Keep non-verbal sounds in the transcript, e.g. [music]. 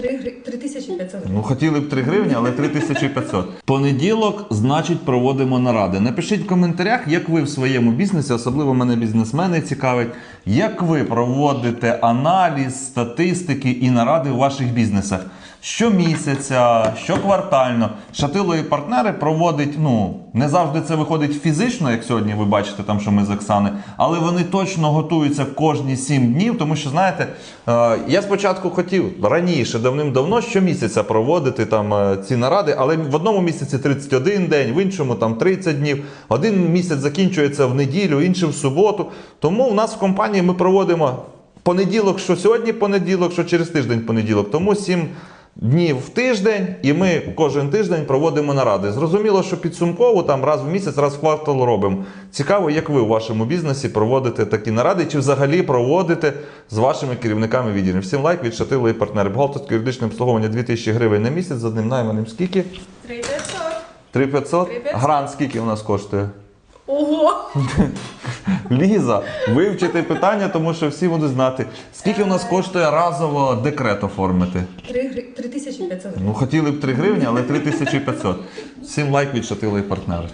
3500 Ну, хотіли б 3 гривні, але 3500. Понеділок, значить, проводимо наради. Напишіть в коментарях, як ви в своєму бізнесі, особливо мене бізнесмени цікавить, як ви проводите аналіз, статистики і наради у ваших бізнесах. Щомісяця, щоквартально. Шатило і партнери проводить, ну, не завжди це виходить фізично, як сьогодні ви бачите, там, що ми з Оксани, але вони точно готуються кожні 7 днів, тому що, знаєте, е, я спочатку хотів раніше, давним-давно, щомісяця проводити там е, ці наради, але в одному місяці 31 день, в іншому там 30 днів. Один місяць закінчується в неділю, інший в суботу. Тому у нас в компанії ми проводимо понеділок, що сьогодні понеділок, що через тиждень понеділок. Тому 7 днів в тиждень, і ми кожен тиждень проводимо наради. Зрозуміло, що підсумково там раз в місяць, раз в квартал робимо. Цікаво, як ви у вашому бізнесі проводите такі наради, чи взагалі проводите з вашими керівниками відділів. Всім лайк від шатило і партнери. Бухгалтерське юридичне обслуговування 2000 гривень на місяць з одним найманим. Скільки? 3500. 3500? 3500. Грант скільки у нас коштує? Ого! [laughs] Ліза, вивчити питання, тому що всі будуть знати. Скільки у нас коштує разово декрет оформити? 3500 Ну, хотіли б 3 гривні, але 3500. Всім лайк відшатили партнери.